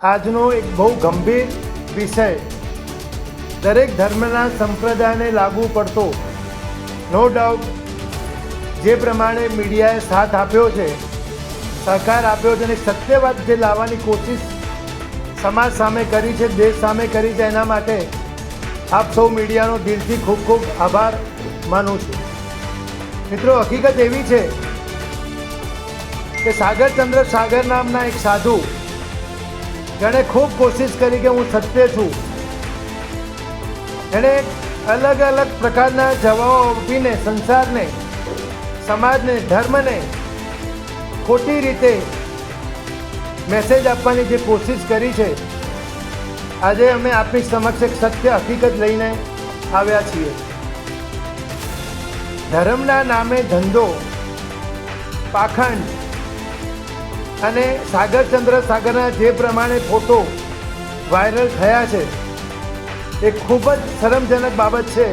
આજનો એક બહુ ગંભીર વિષય દરેક ધર્મના સંપ્રદાયને લાગુ પડતો. નો ડાઉટ જે પ્રમાણે મીડિયાએ સાથ આપ્યો છે સહકાર આપ્યો છે અને સત્યવાદ જે લાવવાની કોશિશ સમાજ સામે કરી છે, દેશ સામે કરી છે, એના માટે આપ સૌ મીડિયાનો દિલથી ખૂબ ખૂબ આભાર માનું છું. મિત્રો, હકીકત એવી છે કે સાગરચંદ્ર સાગર નામના એક સાધુ જેણે ખૂબ કોશિશ કરી કે હું સત્ય છું. એણે અલગ અલગ પ્રકારના જવાબો આપીને સંસારને, સમાજને, ધર્મને ખોટી રીતે મેસેજ આપવાની જે કોશિશ કરી છે, આજે અમે આપની સમક્ષ એક સત્ય હકીકત લઈને આવ્યા છીએ. ધર્મના નામે ધંધો, પાખંડ અને સાગરચંદ્ર સાગરના જે પ્રમાણે ફોટો વાયરલ થયા છે, એ ખૂબ જ શરમજનક બાબત છે.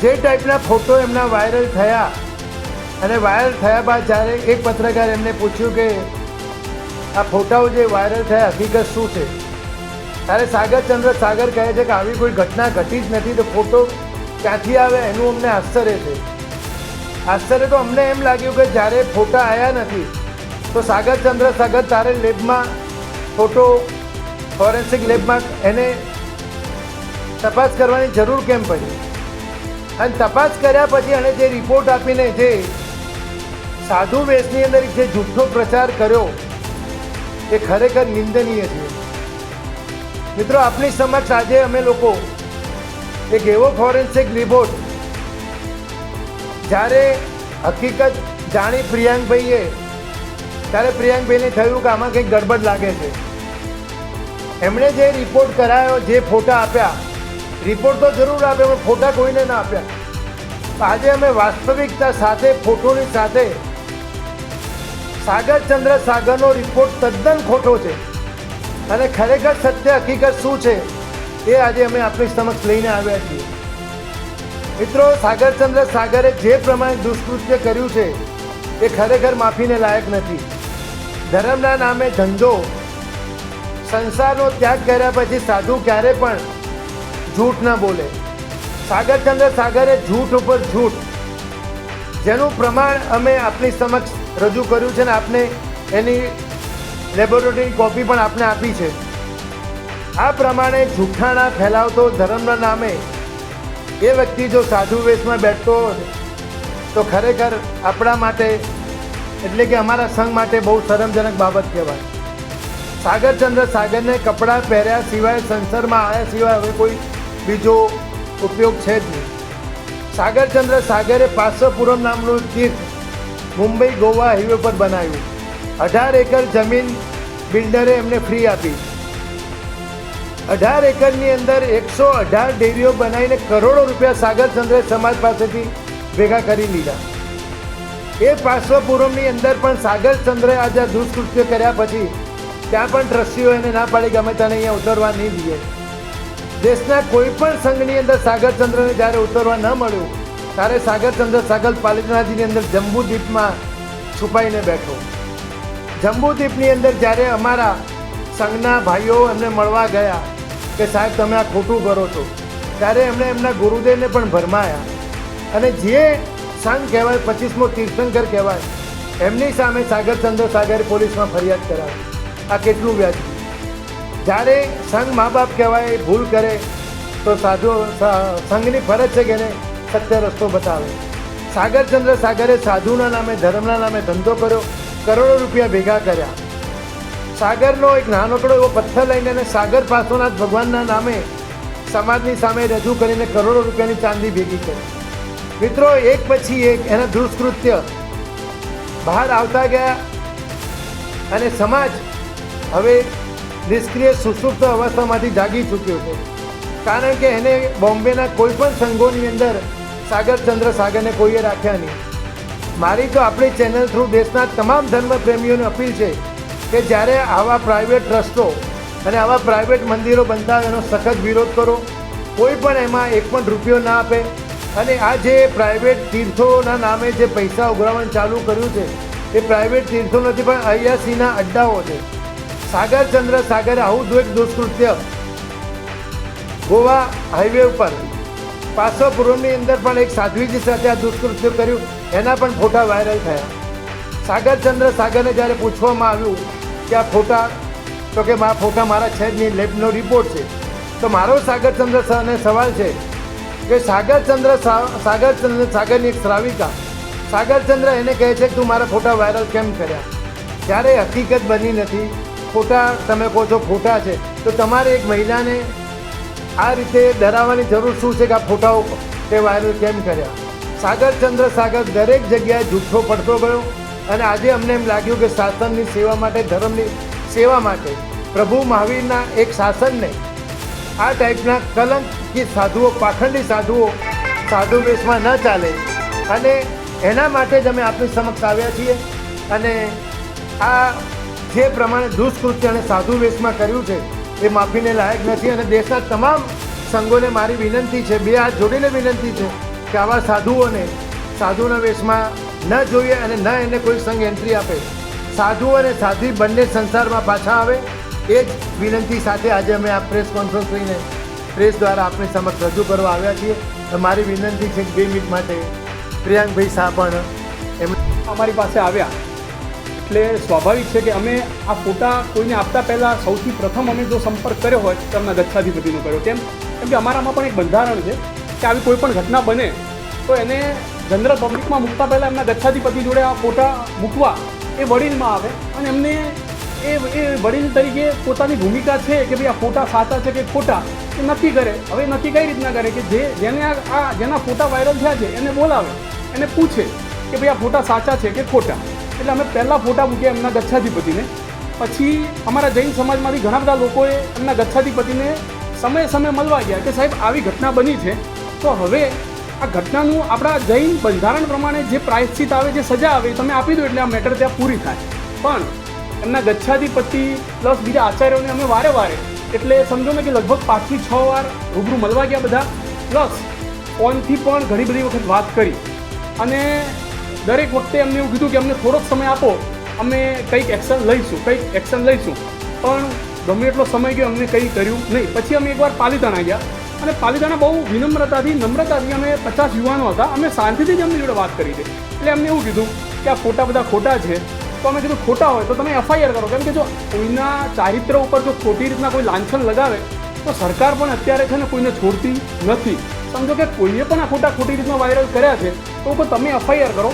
જે ટાઈપના ફોટો એમના વાયરલ થયા અને વાયરલ થયા બાદ જ્યારે એક પત્રકાર એમને પૂછ્યું કે આ ફોટાઓ જે વાયરલ થયા, હકીકત શું છે? ત્યારે સાગરચંદ્ર સાગર કહે છે કે આવી કોઈ ઘટના ઘટી જ નથી, તો ફોટો ક્યાંથી આવે એનું અમને આશ્ચર્ય છે. આશ્ચર્ય તો અમને એમ લાગ્યું કે જ્યારે ફોટા આવ્યા નથી તો સાગરચંદ્ર સાગર તારે લેબમાં, ફોટો, ફોરેન્સિક લેબમાં એને તપાસ કરવાની જરૂર કેમ પડી? અને તપાસ કર્યા પછી એણે જે રિપોર્ટ આપીને જે સાધુ વેશની અંદર જે જૂઠો પ્રચાર કર્યો, એ ખરેખર નિંદનીય છે. મિત્રો, આપની સમક્ષ આજે અમે લોકો એક એવો ફોરેન્સિક રિપોર્ટ, જ્યારે હકીકત જાણી પ્રિયાંકભાઈએ ત્યારે પ્રિયાંકભાઈને થયું કે આમાં કંઈક ગડબડ લાગે છે. એમણે જે રિપોર્ટ કરાયો, જે ફોટા આપ્યા રિપોર્ટ તો જરૂર આપ્યો પણ ફોટા કોઈને ના આપ્યા. આજે અમે વાસ્તવિકતા સાથે, ફોટોની સાથે સાગરચંદ્ર સાગરનો રિપોર્ટ તદ્દન ખોટો છે. અને ખરેખર સત્ય હકીકત શું છે, એ આજે અમે આપણી સમક્ષ લઈને આવ્યા છીએ. મિત્રો સાગરચંદ્ર સાગરે જે પ્રમાણે દુષ્કૃત્ય કર્યું છે, એ ખરેખર માફીને લાયક નથી. ધર્મના નામે ધંધો. સંસારનો ત્યાગ કર્યા પછી સાધુ ક્યારે પણ જૂઠ ન બોલે. સાગરચંદ્ર સાગરે જૂઠ ઉપર જૂઠ. જેનું પ્રમાણ અમે આપની સમક્ષ રજૂ કર્યું છે ને આપને એની લેબોરેટરી કોપી પણ આપને આપી છે. આ પ્રમાણે જૂઠાણા ફેલાવતો ધર્મના નામે એ વ્યક્તિ જો સાધુ વેશમાં બેઠતો તો ખરેખર આપણા માટે એટલે કે અમારા સંઘ માટે બહુ શરમજનક બાબત કહેવાય. સાગરચંદ્ર સાગરને કપડાં પહેર્યા સિવાય સંસારમાં આવ્યા સિવાય હવે કોઈ બીજો ઉપયોગ છે જ નહીં. સાગરચંદ્ર સાગરે પાર્શ્વપુરમ નામનું તીર્થ મુંબઈ ગોવા હાઈવે પર બનાવ્યું. અઢાર એકર જમીન બિલ્ડરે એમને ફ્રી આપી. અઢાર એકરની અંદર એકસો અઢાર ડેરીઓ બનાવીને કરોડો રૂપિયા સાગરચંદ્રે સમાજ પાસેથી ભેગા કરી લીધા. એ પાર્શ્વપુરમની અંદર પણ સાગરચંદ્રએ આ દુષ્કૃત્ય કર્યા પછી ત્યાં પણ ટ્રસ્ટીઓ એને ના પાડી ગમે તને અહીંયા ઉતરવા નહીં દઈએ. દેશના કોઈ પણ સંઘની અંદર સાગરચંદ્રને જ્યારે ઉતરવા ન મળ્યું, ત્યારે સાગરચંદ્ર સાગર પાલિતાનાજીની અંદર જંબુદ્વીપમાં છુપાઈને બેઠો. જંબુદ્વીપની અંદર જ્યારે અમારા સંઘના ભાઈઓ એમને મળવા ગયા કે સાહેબ તમે આ ખોટું કરો છો, ત્યારે એમણે એમના ગુરુદેવને પણ ભરમાયા. અને જે સંઘ કહેવાય, પચીસમો તીર્થંકર કહેવાય. એમની સામે સાગરચંદ્ર સાગરે પોલીસમાં ફરિયાદ કરાવી. આ કેટલું વ્યાજ જ્યારે સંઘ મા બાપ કહેવાય, ભૂલ કરે, તો સાધુ સંઘની ફરજ છે કે એને સત્ય રસ્તો બતાવે. સાગરચંદ્ર સાગરે સાધુના નામે, ધર્મના નામે ધંધો કર્યો, કરોડો રૂપિયા ભેગા કર્યા. સાગરનો એક નાનકડો એવો પથ્થર લઈને અને સાગર પાર્શ્વનાથ ભગવાનના નામે સમાજની સામે રજૂ કરીને કરોડો રૂપિયાની ચાંદી ભેગી કરી. મિત્રો, એક પછી એક એના દુષ્કૃત્ય બહાર આવતા ગયા અને સમાજ હવે નિષ્ક્રિય, સુસુપ્ત અવસ્થામાંથી જાગી ચૂક્યો છે. કારણ કે એને બોમ્બેના કોઈ પણ સંઘોની અંદર સાગરચંદ્ર સાગરને કોઈએ રાખ્યા નહીં. મારી તો આપણી ચેનલ થ્રુ દેશના તમામ ધર્મપ્રેમીઓને અપીલ છે કે જ્યારે આવા પ્રાઇવેટ ટ્રસ્ટો અને આવા પ્રાઇવેટ મંદિરો બનતા એનો સખત વિરોધ કરો. કોઈ પણ એમાં એક પણ રૂપિયો ના આપે. અને આ જે પ્રાઇવેટ તીર્થોના નામે જે પૈસા ઉઘરાવવાનું ચાલુ કર્યું છે, એ પ્રાઇવેટ તીર્થો નથી, પણ અયાસીના અડ્ડાઓ છે. સાગર ચંદ્ર, સાગરે આવું જ એક દુષ્કૃત્ય. ગોવા હાઈવે ઉપર. પાસો પૂર્વની અંદર પણ એક સાધ્વીજી સાથે આ દુષ્કૃત્ય કર્યું, એના પણ ફોટા વાયરલ થયા. સાગરચંદ્ર સાગરને જ્યારે પૂછવામાં આવ્યું કે આ ફોટા, તો કે મારા ફોટા મારા છે જ નહીં લેબનો રિપોર્ટ છે. તો મારો સાગરચંદ્ર સરને સવાલ છે કે સાગરચંદ્ર સાગરચંદ્ર સાગરની એક શ્રાવિકા. સાગરચંદ્ર એને કહે છે કે તું મારા ફોટા વાયરલ કેમ કર્યા? જ્યારે હકીકત બની નથી. ફોટા, તમે કહો છો ખોટા છે, તો તમારે એક મહિલાને આ રીતે ડરાવવાની જરૂર શું છે કે આ ફોટાઓ તે વાયરલ કેમ કર્યા? સાગરચંદ્ર સાગર દરેક જગ્યાએ જૂઠો પડતો ગયો અને આજે અમને એમ લાગ્યું કે શાસનની સેવા માટે, ધર્મની સેવા માટે પ્રભુ મહાવીરના એક શાસનને આ ટાઈપના કલંક કે સાધુઓ, પાખંડી સાધુઓ, સાધુ વેશમાં ન ચાલે. અને એના માટે જ અમે આપની સમક્ષ આવ્યા છીએ. અને આ જે પ્રમાણે દુષ્કૃત્ય અને સાધુ વેશમાં કર્યું છે, એ માફીને લાયક નથી. અને દેશના તમામ સંઘોને મારી વિનંતી છે, બે હાથ જોડીને વિનંતી છે, કે આવા સાધુઓને સાધુના વેશમાં ન જોઈએ અને ન એને કોઈ સંઘ એન્ટ્રી આપે. સાધુ અને સાધ્વી બંને સંસારમાં પાછા આવે. એ જ વિનંતી સાથે આજે અમે આ પ્રેસ કોન્ફરન્સ કરીને પ્રેસ દ્વારા આપની સમક્ષ રજૂ કરવા આવ્યા છીએ. મારી વિનંતી છે બે મિનિટ માટે પ્રિયાંકભાઈ શાહ પણ એમ અમારી પાસે આવ્યા. એટલે સ્વાભાવિક છે કે અમે આ ફોટા કોઈને આપતા પહેલાં સૌથી પ્રથમ અમે જો સંપર્ક કર્યો હોય તો એમના ગચ્છાધિપતિનો કર્યો. કેમ કેમ કે અમારામાં પણ એક બંધારણ છે કે આવી કોઈ પણ ઘટના બને, તો એને જનરલ પબ્લિકમાં મૂકતા પહેલાં એમના ગચ્છાધિપતિ જોડે આ ફોટા મૂકવા એ વડીલમાં આવે અને એમને એ એ વડીલ તરીકે પોતાની ભૂમિકા છે કે ભાઈ આ ફોટા સાચા છે કે ખોટા, એ નક્કી કરે. હવે નક્કી કઈ રીતના કરે કે જે જેને આ જેના ફોટા વાયરલ થયા છે, એને બોલાવે, એને પૂછે કે ભાઈ આ ફોટા સાચા છે કે ખોટા. એટલે અમે પહેલાં ફોટા મૂક્યા એમના ગચ્છાધિપતિને. પછી અમારા જૈન સમાજમાંથી ઘણા બધા લોકોએ એમના ગચ્છાધિપતિને સમયે સમયે મળવા ગયા કે સાહેબ આવી ઘટના બની છે. તો હવે આ ઘટનાનું આપણા જૈન બંધારણ પ્રમાણે જે પ્રાયશ્ચિત આવે, જે સજા આવે તમે આપી દો એટલે આ મેટર ત્યાં પૂરી થાય. પણ એમના ગચ્છાધિપતિ પ્લસ બીજા આચાર્યોને અમે વારે વારે, એટલે સમજો ને કે લગભગ પાંચથી છ વાર રૂબરૂ મળવા ગયા બધા. પ્લસ ફોનથી પણ ઘણી બધી વખત વાત કરી. અને દરેક વખતે એમને એવું કીધું કે અમને થોડોક સમય આપો, અમે કંઈક એક્શન લઈશું, કંઈક એક્શન લઈશું. પણ ગમે એટલો સમય ગયો, અમને કંઈ કર્યું નહીં. પછી અમે એકવાર પાલીતાણા ગયા. અને પાલીતાણા બહુ વિનમ્રતાથી, નમ્રતાથી અમે પચાસ યુવાનો હતા. અમે શાંતિથી જ એમની જોડે વાત કરી હતી. એટલે અમને એવું કીધું કે આ ફોટા બધા ખોટા છે. તો અમે કીધું ખોટા હોય તો તમે એફઆઈઆર કરો. કેમ કે જો કોઈના ચારિત્ર ઉપર જો ખોટી રીતના કોઈ લાંછન લગાવે, તો સરકાર પણ અત્યારે છે ને કોઈને છોડતી નથી. સમજો કે કોઈએ પણ આ ખોટા ખોટી રીતના વાયરલ કર્યા છે, તો તમે એફઆઈઆર કરો.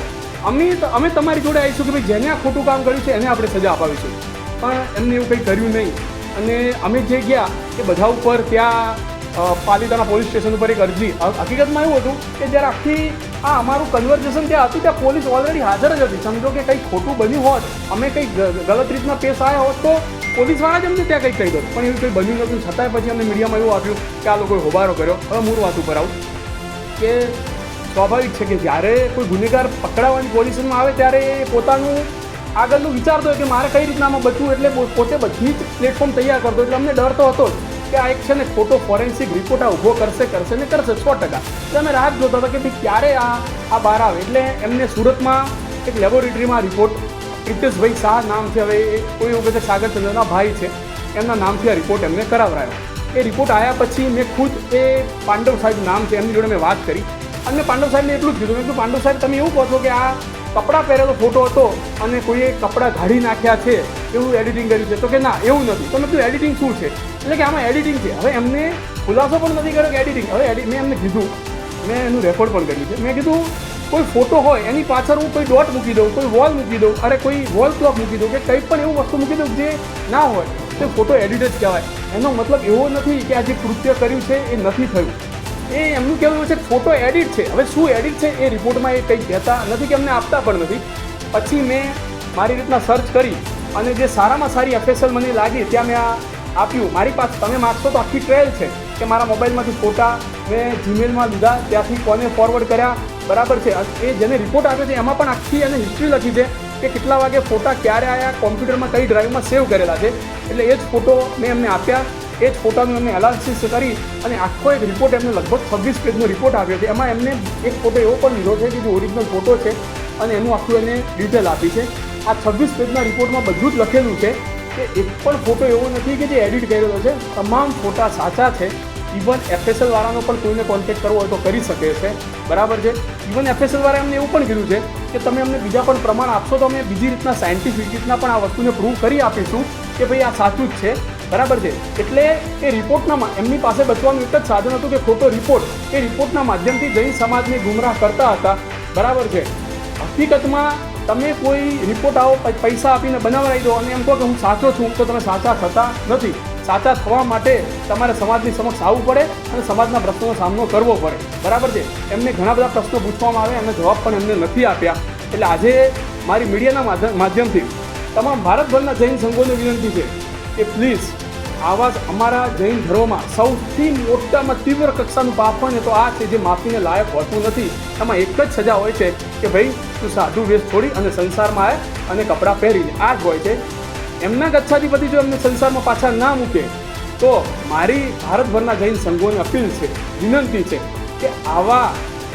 અમે અમે તમારી જોડે આવીશું કે ભાઈ જેને આ ખોટું કામ કર્યું છે, એને આપણે સજા અપાવીશું. પણ એમને એવું કંઈ કર્યું નહીં. અને અમે જે ગયા, એ બધા ઉપર ત્યાં પાલિતાણા પોલીસ સ્ટેશન ઉપર એક અરજી. હકીકતમાં એવું હતું કે જ્યારે આખી આ અમારું કન્વર્ઝેશન ત્યાં હતું, ત્યાં પોલીસ ઓલરેડી હાજર જ હતી. સમજો કે કંઈક ખોટું બન્યું હોત, અમે કંઈક ગલત રીતના પેશ આવ્યા હોત તો પોલીસવાળા જ અમને ત્યાં કંઈક કહી દો પણ એવું કંઈ બન્યું નહોતું. છતાંય પછી અમને મીડિયામાં એવું આપ્યું કે આ લોકોએ હોબારો કર્યો. હવે મૂળ વાત ઉપર આવું. કે સ્વાભાવિક છે કે જ્યારે કોઈ ગુનેગાર પકડાવવાની પોઝિશનમાં આવે ત્યારે એ પોતાનું આગળનું વિચારતો હોય કે મારે કઈ રીતના આમાં બચવું, એટલે પોતે બધી જ પ્લેટફોર્મ તૈયાર કરતો એટલે અમને ડર તો હતો જ. કે આ એક છે ને ખોટો ફોરેન્સિક રિપોર્ટ આ ઊભો કરશે કરશે ને કરશે, સો ટકા. એટલે અમે રાહત જોતા હતા કે ભાઈ ક્યારે આ આ બહાર આવે. એટલે એમને સુરતમાં એક લેબોરેટરીમાં રિપોર્ટ પ્રિતેશભાઈ શાહ નામ છે, હવે કોઈ એવું કહે સાગરચંદ્રના ભાઈ છે, એમના નામથી આ રિપોર્ટ એમને કરાવરાયો એ રિપોર્ટ આવ્યા પછી મેં ખુદ એ પાંડવ સાહેબ નામ છે, એમની જોડે મેં વાત કરી. અને પાંડવ સાહેબને એટલું જ કીધું, મેં કીધું, પાંડવ સાહેબ, તમે એવું કહો છો કે આ કપડાં પહેરેલો ફોટો હતો અને કોઈએ કપડાં કાઢી નાખ્યા છે, એવું એડિટિંગ કર્યું છે. તો કે ના, એવું નથી. તો મેં એડિટિંગ શું છે? એટલે કે આમાં એડિટિંગ છે. હવે એમને ખુલાસો પણ નથી કર્યો કે એડિટિંગ હવે એડિટ મેં એમને કીધું. મેં એનું રેકોર્ડ પણ કર્યું છે. મેં કીધું, કોઈ ફોટો હોય, એની પાછળ હું કોઈ ડોટ મૂકી દઉં, કોઈ વોલ મૂકી દઉં, અરે કોઈ વોલ ક્લોક મૂકી દઉં કે કંઈ પણ એવું વસ્તુ મૂકી દઉં જે ના હોય, તે ફોટો એડિટ જ કહેવાય. એનો મતલબ એવો નથી કે આ જે કૃત્ય કર્યું છે, એ નથી થયું. એ એમનું કહેવું છે ફોટો એડિટ છે. હવે શું એડિટ છે એ રિપોર્ટમાં એ કંઈ કહેતા નથી કે અમને આપતા પણ નથી. પછી મેં મારી રીતના સર્ચ કરી અને જે સારામાં સારી એફએસએલ મને લાગી ત્યાં મેં આ આપ્યું. મારી પાસે તમે માગશો તો આખી ટ્રેલ છે કે મારા મોબાઈલમાંથી ફોટા મેં જીમેલમાં લીધા. ત્યાંથી કોને ફોરવર્ડ કર્યા? બરાબર છે. એ જેને રિપોર્ટ આપ્યો છે એમાં પણ આખી અને હિસ્ટ્રી લખી છે કે કેટલા વાગે ફોટા ક્યારે આવ્યા કોમ્પ્યુટરમાં કઈ ડ્રાઈવમાં સેવ કરેલા છે. એટલે એ જ ફોટો મેં એમને આપ્યા. એ જ ફોટાનું એમને એનાલિસિસ કરી અને આખો એક રિપોર્ટ એમને લગભગ છવ્વીસ પેજનો રિપોર્ટ આપ્યો છે. એમાં એમને એક ફોટો એવો પણ લીધો છે કે જે ઓરિજિનલ ફોટો છે અને એનું આખું એને ડિટેલ આપી છે. આ છવ્વીસ પેજના રિપોર્ટમાં બધું જ લખેલું છે કે એક પણ ફોટો એવો નથી કે જે એડિટ કરેલો છે. તમામ ફોટા સાચા છે. ઇવન એફએસએલ વાળાનો પણ કોઈને કોન્ટેક્ટ કરવો હોય તો કરી શકે છે. બરાબર છે? ઇવન એફએસએલ એમને એવું પણ કીધું છે કે તમે અમને બીજા પણ પ્રમાણ આપશો તો અમે બીજી રીતના સાયન્ટિફિક રીતના પણ આ વસ્તુને પ્રૂવ કરી આપીશું કે ભાઈ આ સાચું જ છે. બરાબર છે? એટલે એ રિપોર્ટના એમની પાસે બચવાનું એક જ સાધન હતું કે ખોટો રિપોર્ટ. એ રિપોર્ટના માધ્યમથી જૈન સમાજને ગુમરાહ કરતા હતા. બરાબર છે? હકીકતમાં તમે કોઈ રિપોર્ટ આવો પૈસા આપીને બનાવડાવી દો અને એમ કહો કે હું સાચો છું, તો તમે સાચા થતા નથી. સાચા થવા માટે તમારે સમાજની સમક્ષ આવવું પડે અને સમાજના પ્રશ્નોનો સામનો કરવો પડે. બરાબર છે? એમને ઘણા બધા પ્રશ્નો પૂછવામાં આવે અને જવાબ પણ એમને નથી આપ્યા. એટલે આજે મારી મીડિયાના માધ્યમથી તમામ ભારતભરના જૈન સંઘોને વિનંતી છે કે પ્લીઝ આવા જ અમારા જૈન ધર્મમાં સૌથી મોટામાં તીવ્ર કક્ષાનું પાપ ને તો આ છે જે માફીને લાયક હોતું નથી. એમાં એક જ સજા હોય છે કે ભાઈ, તું સાધુ વેશ છોડી અને સંસારમાં આવે અને કપડાં પહેરીને. આ જ હોય છે. એમના ગચ્છાધિપતિ જો એમને સંસારમાં પાછા ના મૂકે, તો મારી ભારતભરના જૈન સંઘોને અપીલ છે, વિનંતી છે કે આવા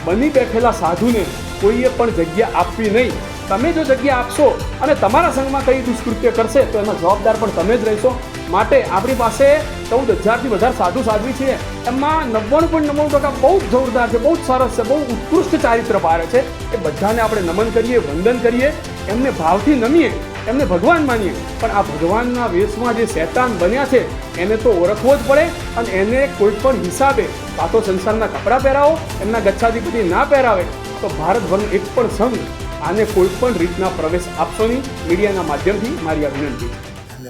બની બેઠેલા સાધુને કોઈએ પણ જગ્યા આપવી નહીં. તમે જો જગ્યા આપશો અને તમારા સંઘમાં કઈ દુષ્કૃત્ય કરશે તો એનો જવાબદાર પણ તમે જ રહેશો. માટે આપણી પાસે ચૌદ હજારથી વધારે સાધુ સાધવી છે. એમાં નવ્વાણું પોઈન્ટ નવ્વાણું ટકા બહુ જ જોરદાર છે, બહુ જ સરસ છે, બહુ ઉત્કૃષ્ટ ચારિત્ર પારે છે. એ બધાને આપણે નમન કરીએ, વંદન કરીએ, એમને ભાવથી નમીએ, એમને ભગવાન માનીએ. પણ આ ભગવાનના વેશમાં જે શૈતાન બન્યા છે, એને તો ઓળખવો જ પડે અને એને કોઈ પણ હિસાબે, કાં તો સંસારના કપડાં પહેરાવો, એમના ગચ્છાધિપતિ ના પહેરાવે, તો ભારતભરનો એક પણ સંઘ આને કોઈ પણ રીતના પ્રવેશ આપશો નહીં. મીડિયાના માધ્યમથી મારી આ વિનંતી.